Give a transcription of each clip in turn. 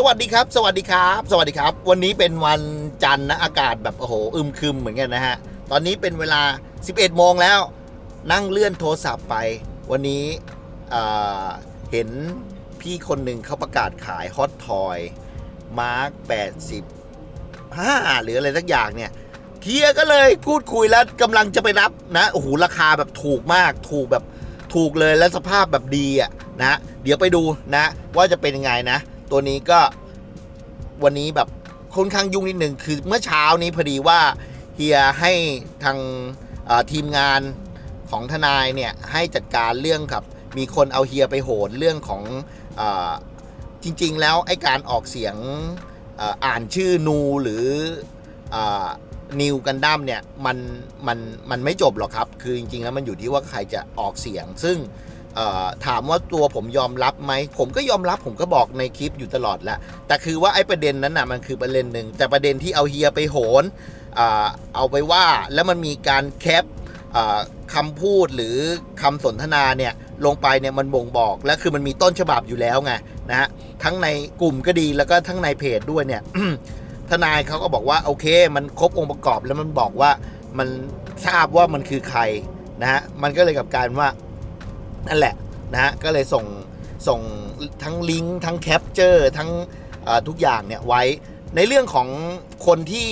สวัสดีครับ สวัสดีครับ สวัสดีครับ วันนี้เป็นวันจันทร์นะอากาศแบบโอ้โหอึมครึมเหมือนกันนะฮะ ตอนนี้เป็นเวลา 11 โมงแล้ว นั่งเลื่อนโทรศัพท์ไป วันนี้เเห็นพี่คนหนึ่งเขาประกาศขายฮอตทอยมาร์ค85 หรืออะไรสักอย่างเนี่ยเฮียก็เลยพูดคุยแล้วกำลังจะไปรับนะโอ้โหราคาแบบถูกมากถูกแบบถูกเลยและสภาพแบบดีอะนะ เดี๋ยวไปดูนะ ว่าจะเป็นยังไงนะ ตัวนี้ก็วันนี้แบบค่อนข้างยุ่งนิดหนึ่งคือเมื่อเช้านี้พอดีว่าเฮียให้ทางทีมงานของทนายเนี่ยให้จัดการเรื่องครับ มีคนเอาเฮียไปโหนเรื่องของอจริง ๆ แล้วไอ้การออกเสียงอ่ออ่านชื่อนูหรือนิวกันดั้มเนี่ยมันมันมันไม่จบหรอกครับ คือจริง ๆ แล้วมันอยู่ที่ว่าใครจะออกเสียง ซึ่ง ถามว่าตัวผมยอมรับไหม ผมก็ยอมรับผมก็บอกในคลิปอยู่ตลอดแหละแต่คือว่าไอ้ประเด็นนั้นน่ะมันคือประเด็นหนึ่งแต่ประเด็นที่เอาเฮียไปโหนอเอาไปว่าแล้วมันมีการแคปอ่าคำพูดหรือคำสนทนาเนี่ยลงไปเนี่ยมันบ่งบอกและคือมันมีต้นฉบับอยู่แล้วไงนะฮะทั้งในกลุ่มก็ดีแล้วก็ทั้งในเพจด้วยเนี่ยทนายเขาก็บอกว่าโอเค มันครบองค์ประกอบแล้วมันบอกว่ามันทราบว่ามันคือใครนะฮะมันก็เลยกับการว่า นั่นแหละนะฮะก็เลยส่งส่งทั้งลิงก์ทั้งแคปเจอร์ทั้งทุกอย่างเนี่ยไว้ในเรื่องของคนที่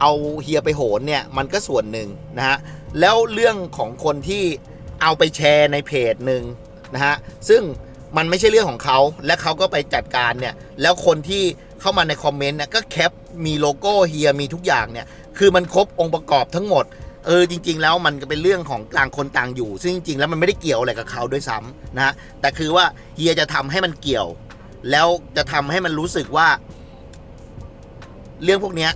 เอาเฮียไปโหนเนี่ยมันก็ส่วนหนึ่งนะฮะแล้วเรื่องของคนที่เอาไปแชร์ในเพจหนึ่งนะฮะซึ่งมันไม่ใช่เรื่องของเขาและเขาก็ไปจัดการเนี่ยแล้วคนที่เข้ามาในคอมเมนต์เนี่ยก็แคปมีโลโก้เฮียมีทุกอย่างเนี่ยคือมันครบองค์ประกอบทั้งหมด เออจริง ๆ แล้วมันก็เป็นเรื่องของต่างคนต่างอยู่ ซึ่งจริงๆแล้วมันไม่ได้เกี่ยวอะไรกับเขาด้วยซ้ำนะฮะแต่คือว่าเฮียจะทำให้มันเกี่ยว แล้วจะทำให้มันรู้สึกว่า เรื่องพวกเนี้ย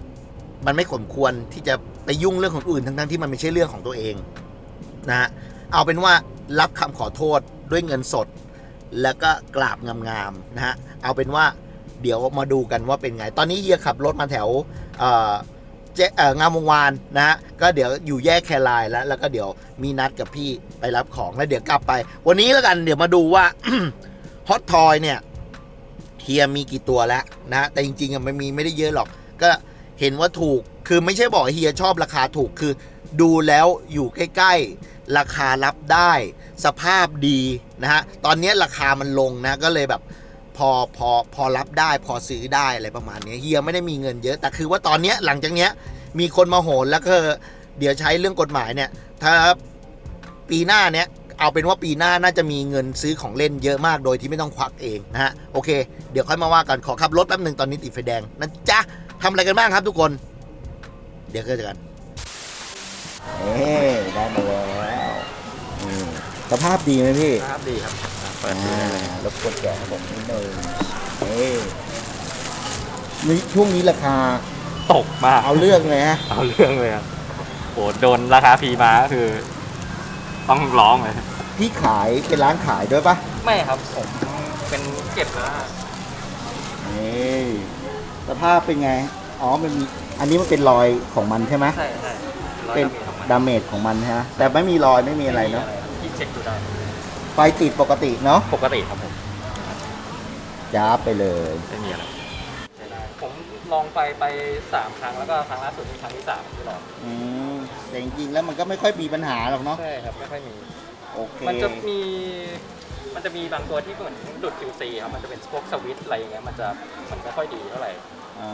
มันไม่สมควรที่จะไปยุ่งเรื่องของอื่นทั้งๆที่มันไม่ใช่เรื่องของตัวเองนะฮะเอาเป็นว่ารับคำขอโทษด้วยเงินสด แล้วก็กราบงามๆนะฮะเอาเป็นว่าเดี๋ยวมาดูกันว่าเป็นไง ตอนนี้เฮียขับรถมาแถว เอ่อเจเอ่องามวงวานนะฮะก็เดี๋ยวอยู่แยกแครายแล้ว แล้วก็เดี๋ยวมีนัดกับพี่ไปรับของแล้วเดี๋ยวกลับไป วันนี้แล้วกันเดี๋ยวมาดูว่า ฮอตทอยเนี่ยเฮียมีกี่ตัวแล้วนะแต่จริงๆอะมันมีไม่ได้เยอะหรอก ก็เห็นว่าถูกคือไม่ใช่บอกเฮียชอบราคาถูกคือ ดูแล้วอยู่ใกล้ ๆ ราคารับได้ สภาพดีนะฮะตอนนี้ราคามันลงนะก็เลยแบบ พอพอพอรับได้พอซื้อได้อะไรประมาณนี้เฮียไม่ได้มีเงินเยอะแต่คือว่าตอนเนี้ยหลังจากเนี้ยมีคนมาโหนแล้วก็เดี๋ยวใช้เรื่องกฎหมายเนี่ย ถ้าปีหน้าเนี้ยเอาเป็นว่าปีหน้าน่าจะมีเงินซื้อของเล่นเยอะมากโดยที่ไม่ต้องควักเองนะฮะโอเค เดี๋ยวค่อยมาว่ากันขอขับรถแป๊บหนึ่งตอนนี้ติดไฟแดงนะจ๊ะทำอะไรกันบ้างครับทุกคน เดี๋ยวเจอกันเอ๊ได้มาแล้วสภาพดีไหมพี่ ครับดีครับเปิดอ่ารบกวนแกะให้ผมนิดนึงเอ้ยนี่ช่วงนี้ราคาตกมากเอาเรื่องเลยฮะเอาเรื่องเลยครับโหโดนราคาพีมาก็คือ ต้องร้องเลย พี่ขายเป็นร้านขายด้วยปะไม่ครับผมเป็นเก็บแล้วนี่สภาพเป็นไง อ๋อมันมีอันนี้มันเป็นรอยของมันใช่ไหมใช่ใช่ร้อยเป็นดาเมจของมันดาเมจของมันใช่ไหมแต่ไม่มีรอยไม่มีอะไรเนาะที่เช็คดูได้ ไฟติดปกติเนาะปกติครับผมจ้าบไปเลย ไม่มีอะไรใช้ได้ผมลองไปไปสามครั้งแล้วก็ครั้งล่าสุดนี่ครั้งที่สามที่ลองอืมแต่จริงๆแล้วมันก็ไม่ค่อยมีปัญหาหรอกเนาะใช่ครับไม่ค่อยมี โอเคมันจะมี มันจะมีบางตัวที่เหมือนดุด QC ครับมันจะเป็นพวกสวิตช์อะไรอย่างเงี้ยมันจะมันไม่ค่อยดีเท่าไหร่อ่า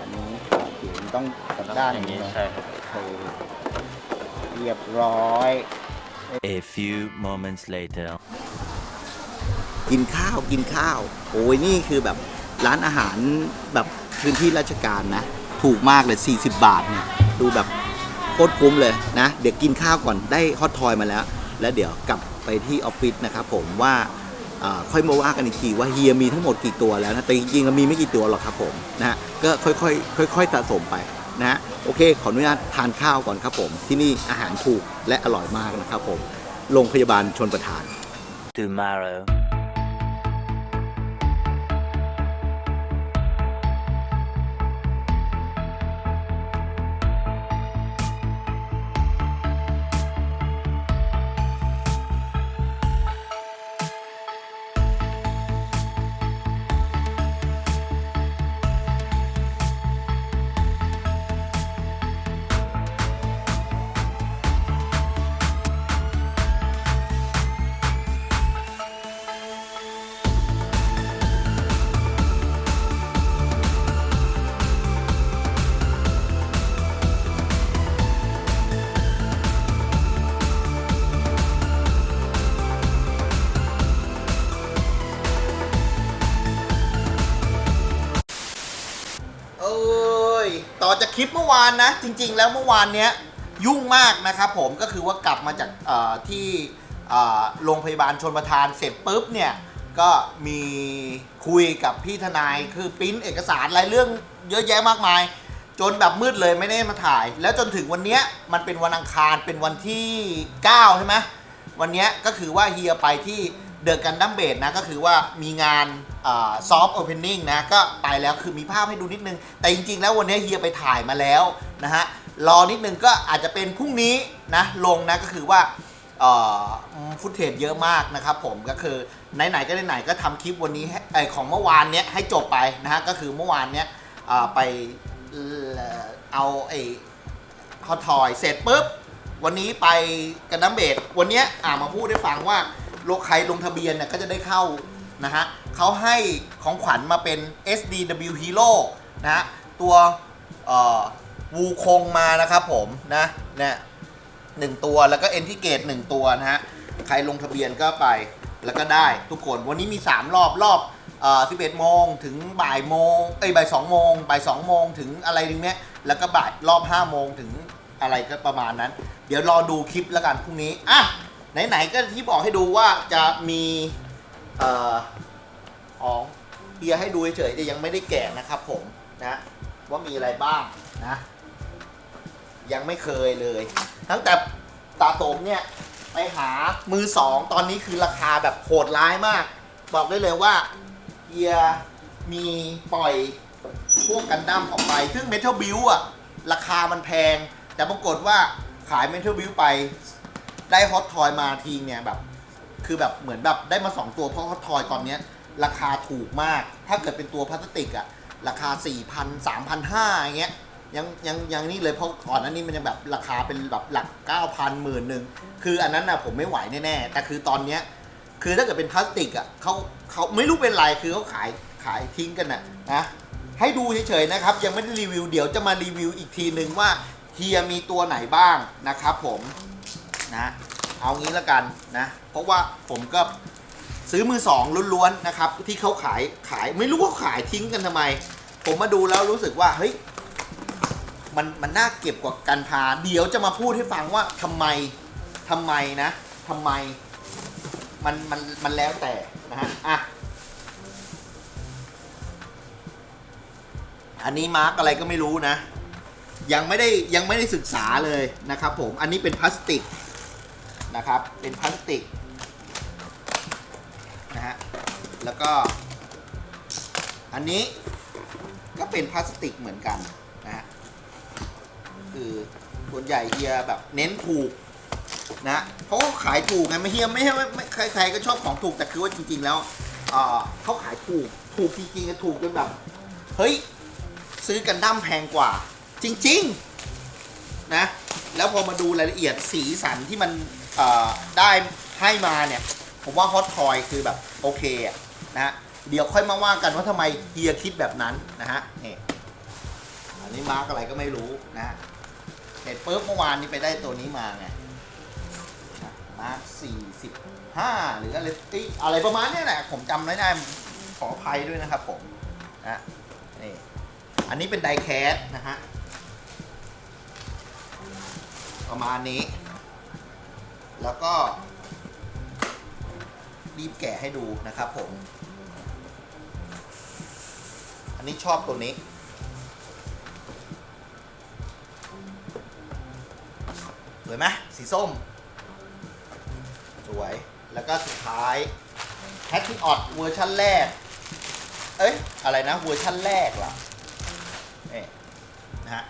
อันนี้โอเคมันต้องกลับด้านอย่างนี้เนาะใช่ครับโอเคเรียบร้อย A few moments later. กินข้าวกินข้าว โอ้ยนี่คือแบบร้านอาหารแบบพื้นที่ราชการนะ ถูกมากเลย 40 บาทเนี่ยดูแบบโคตรคุ้มเลยนะ เดี๋ยวกินข้าวก่อนได้ฮอตทอยมาแล้ว แล้วเดี๋ยวกลับไปที่ออฟฟิศนะครับผมว่าค่อยมาว่ากันอีกทีว่าเฮียมีทั้งหมดกี่ตัวแล้วนะแต่จริงๆมีไม่กี่ตัวหรอกครับผมนะฮะก็ค่อยๆค่อยๆสะสมไป นะฮะโอเค ขออนุญาตทานข้าวก่อนครับผม ที่นี่อาหารถูกและอร่อยมากนะครับผมโรงพยาบาลชนประทาน Tomorrow. คลิปเมื่อวานนะ จริง ๆ แล้วเมื่อวานเนี้ยยุ่งมากนะครับผมก็คือว่ากลับมาจากที่โรงพยาบาลชนประทานเสร็จปุ๊บเนี่ยก็มีคุยกับพี่ทนายคือปริ้นเอกสารรายเรื่องเยอะแยะมากมาย จนแบบมืดเลยไม่ได้มาถ่าย แล้วจนถึงวันเนี้ยมันเป็นวันอังคารเป็นวันที่ 9 ใช่ไหมวันเนี้ยก็คือว่าเฮียไปที่ เดอะกันดัมเบดนะก็คือว่ามีงานซอฟต์โอเพนนิ่งนะก็ไปแล้วคือมีภาพให้ดูนิดนึง แต่จริงๆ แล้ววันนี้เฮียไปถ่ายมาแล้วนะฮะรอนิดนึงก็อาจจะเป็นพรุ่งนี้นะลงนะก็คือว่าฟุตเทจเยอะมากนะครับผมก็คือไหนๆก็ไหนๆก็ทำคลิปวันนี้ให้เอของเมื่อวานเนี้ยให้จบไปนะฮะก็คือเมื่อวานเนี้ยไปเอาไอ้ฮอทอยเสร็จปุ๊บวันนี้ไปกันน้ำเบดวันเนี้ยอ่ามาพูดให้ฟังว่า ลกใครลงทะเบียนเนี่ยก็จะได้เข้านะฮะเขาให้ของขวัญมาเป็น SDW Hero นะฮะตัววูคงมานะครับผมนะเนี่ยหนึ่งตัวแล้วก็เอนทิเกตหนึ่งตัวนะฮะใครลงทะเบียนก็ไปแล้วก็ได้ทุกคนวันนี้มี 3 รอบรอบเอ่อ11โมงถึงบ่ายโมงเอ้ยบ่าย2โมงบ่าย2โมงถึงอะไรนึงเนี้ยแล้วก็บ่ายรอบ5โมงถึงอะไรก็ประมาณนั้น เดี๋ยวรอดูคลิปแล้วกันพรุ่งนี้อะ ไหนๆก็ที่บอกให้ดูว่าจะมีเอ่อของเบียให้ดูเฉยๆแต่ยังไม่ได้แกะนะครับผมนะว่ามีอะไรบ้างนะ ยังไม่เคยเลย ตั้งแต่ตาโสมเนี่ยไปหามือสองตอนนี้คือราคาแบบโหดร้ายมาก บอกได้เลยว่าเฮียมีปล่อยพวกกันดั้มออกไป ซึ่งเมทัลบิวอะราคามันแพง แต่ปรากฏว่าขายเมทัลบิวไป ได้ฮอตทอยมาทีเนี่ยแบบ คือแบบเหมือนแบบได้มา 2 ตัวเพราะฮอตทอยตอนเนี้ยราคาถูกมาก ถ้าเกิดเป็นตัวพลาสติกอะราคา 4,000 3,500อย่างเงี้ยยังยังยังนี่เลยเพราะก่อนนั้นนี่มันยังแบบราคาเป็นแบบหลัก 9,000หมื่นหนึ่งคืออันนั้นนะผมไม่ไหวแน่ๆ แต่คือตอนเนี้ยคือถ้าเกิดเป็นพลาสติกอะเขาเขาไม่รู้เป็นไรคือเขาขายขายทิ้งกันน่ะนะให้ดูเฉยๆนะครับ ยังไม่ได้รีวิวเดี๋ยวจะมารีวิวอีกทีนึงว่าเฮียมีตัวไหนบ้างนะครับผม นะเอางี้ละกันนะเพราะว่าผมก็ซื้อมือสองล้วนๆนะครับ ที่เขาขายขายไม่รู้ว่าขายทิ้งกันทำไม ผมมาดูแล้วรู้สึกว่าเฮ้ยมันมันน่าเก็บกว่าการพา เดี๋ยวจะมาพูดให้ฟังว่าทำไมทำไมนะทำไมมันมันมันแล้วแต่นะฮะอะอันนี้มาร์กอะไรก็ไม่รู้นะ ยังไม่ได้ยังไม่ได้ศึกษาเลยนะครับผมอันนี้เป็นพลาสติก นะครับ เป็นพลาสติกนะฮะแล้วก็ อันนี้ก็เป็นพลาสติกเหมือนกันนะฮะคือส่วนใหญ่เฮียแบบเน้นถูกนะเพราะเขาขายถูกไงไม่เฮียไม่ใช่ว่ไม่ใครๆก็ชอบของถูกแต่คือว่าจริง ๆ แล้วเขาขายถูกถูกจริงๆถูกจนแบบเฮ้ยซื้อกันดั้มแพงกว่า จริง ๆ นะ แล้วพอมาดูรายละเอียดสีสันที่มัน ได้ให้มาเนี่ย ผมว่าฮอตทอยคือแบบโอเคนะฮะเดี๋ยวค่อยมาว่ากันว่าทำไมเฮียคิดแบบนั้นนะฮะนี่อันนี้มาร์กอะไรก็ไม่รู้นะฮะเสร็จปุ๊บเมื่อวานนี้ไปได้ตัวนี้มาไงมาร์กสี่สิบห้าหรืออะไรเอ้ยอะไรประมาณนี้แหละผมจำไม่ได้ขออภัยด้วยนะครับผมนะนี่อันนี้เป็นไดแคสนะฮะประมาณนี้ แล้วก็รีบแกะให้ดูนะครับผม อันนี้ชอบตัวนี้ สวยไหมสีส้ม สวย แล้วก็สุดท้ายแฮตที่ออดเวอร์ชันแรก เอ้ย อะไรนะ เวอร์ชันแรกล่ะนี่นะฮะ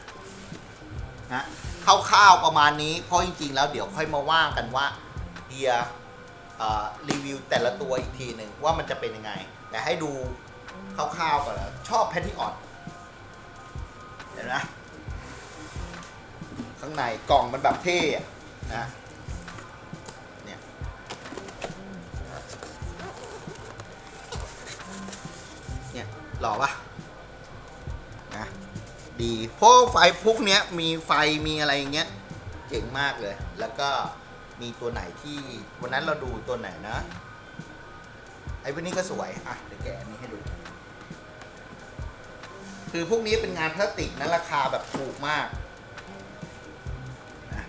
นะคร่าวๆประมาณนี้ เพราะจริงๆ แล้วเดี๋ยวค่อยมาว่ากันว่าเดียรีวิวแต่ละตัวอีกทีหนึ่งว่ามันจะเป็นยังไง แต่ให้ดูคร่าวๆก่อนนะชอบแพทที่ออดเห็นไหมข้างในกล่องมันแบบเท่นะเนี่ยเนี่ยหล่อปะ ดีเพราะไฟพวกเนี้ยมีไฟมีอะไรอย่างเงี้ยเจ๋งมากเลย แล้วก็มีตัวไหนที่วันนั้นเราดูตัวไหนนะ ไอ้พวกนี้ก็สวยอะเดี๋ยวแกะอันนี้ให้ดู คือพวกนี้เป็นงานพลาสติกนะราคาแบบถูกมากนะ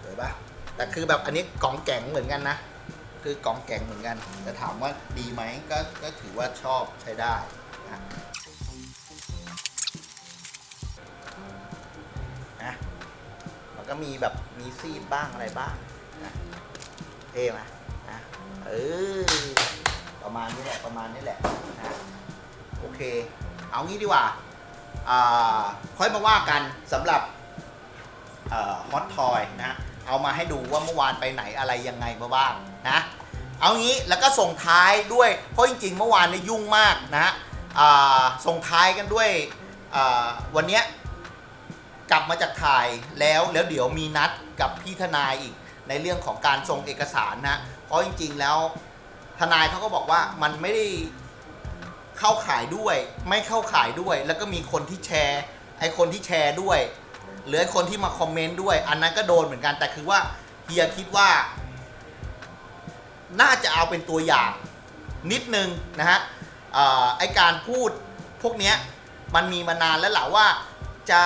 เห็นปะแต่คือแบบอันนี้กล่องแกงเหมือนกันนะคือกล่องแกงเหมือนกันแต่ถามว่าดีไหมก็ก็ถือว่าชอบใช้ได้นะ ก็มีแบบมีซีดบ้างอะไรบ้างนะเท่ไหมนะเออประมาณนี้แหละประมาณนี้แหละนะโอเค เอางี้ดีกว่าอ่าค่อยมาว่ากันสำหรับฮอตทอยนะ เอามาให้ดูว่าเมื่อวานไปไหนอะไรยังไงมาบ้างนะ เอางี้แล้วก็ส่งท้ายด้วย เพราะจริงๆ เมื่อวานเนี่ยยุ่งมากนะฮะส่งท้ายกันด้วยวันเนี้ย กลับมาจากถ่ายแล้วแล้วเดี๋ยวมีนัดกับพี่ทนายอีกในเรื่องของการส่งเอกสารนะเพราะจริง ๆ แล้วทนายเขาก็บอกว่ามันไม่ได้เข้าขายด้วย ไม่เข้าขายด้วย แล้วก็มีคนที่แชร์ ไอคนที่แชร์ด้วย หรือไอคนที่มาคอมเมนต์ด้วย อันนั้นก็โดนเหมือนกันแต่คือว่าเฮียคิดว่า น่าจะเอาเป็นตัวอย่างนิดนึงนะฮะไอการพูดพวกเนี้ยมันมีมานานแล้วแหละว่าจะ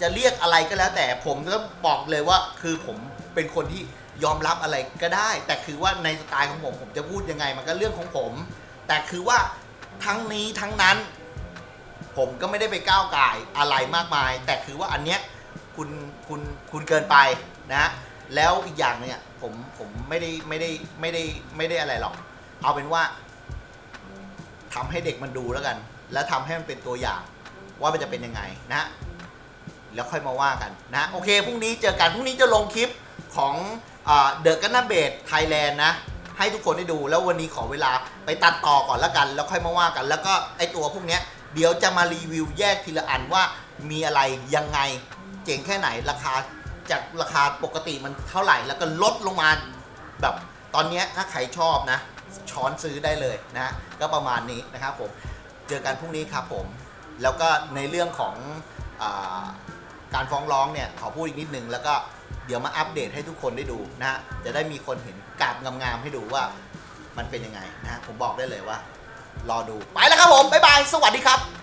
จะเรียกอะไรก็แล้ว แต่ผมก็บอกเลยว่าคือผมเป็นคนที่ยอมรับอะไรก็ได้ แต่คือว่าในสไตล์ของผมผมจะพูดยังไงมันก็เรื่องของผม แต่คือว่าทั้งนี้ทั้งนั้น ผมก็ไม่ได้ไปก้าวไก่ายอะไรมากมาย แต่คือว่าอันเนี้ยคุณคุณคุณเกินไปนะแล้วอีกอย่างเนี่ยผมผมไม่ได้ไม่ได้ไม่ได้ไม่ได้อะไรหรอก เอาเป็นว่าทำให้เด็กมันดูแล้วกัน แล้วทำให้มันเป็นตัวอย่างว่ามันจะเป็นยังไงนะ แล้วค่อยมาว่ากันนะโอเคพรุ่งนี้เจอกันพรุ่งนี้จะลงคลิปของเดอะกันนาเบดไทยแลนด์นะให้ทุกคนได้ดูแล้ววันนี้ขอเวลาไปตัดต่อก่อนแล้วกัน แล้วค่อยมาว่ากัน แล้วก็ไอตัวพวกเนี้ยเดี๋ยวจะมารีวิวแยกทีละอันว่ามีอะไรยังไงเจ๋งแค่ไหนราคาจากราคาปกติมันเท่าไหร่ แล้วก็ลดลงมาแบบตอนนี้ถ้าใครชอบนะ ช้อนซื้อได้เลยนะก็ประมาณนี้นะครับผม เจอกันพรุ่งนี้ครับผม แล้วก็ในเรื่องของอ การฟ้องร้องเนี่ยขอพูดอีกนิดนึงแล้วก็เดี๋ยวมาอัปเดตให้ทุกคนได้ดูนะฮะจะได้มีคนเห็นกราบงามๆให้ดูว่ามันเป็นยังไงนะฮะผมบอกได้เลยว่า รอดูไปแล้วครับผมบ๊ายบายสวัสดีครับ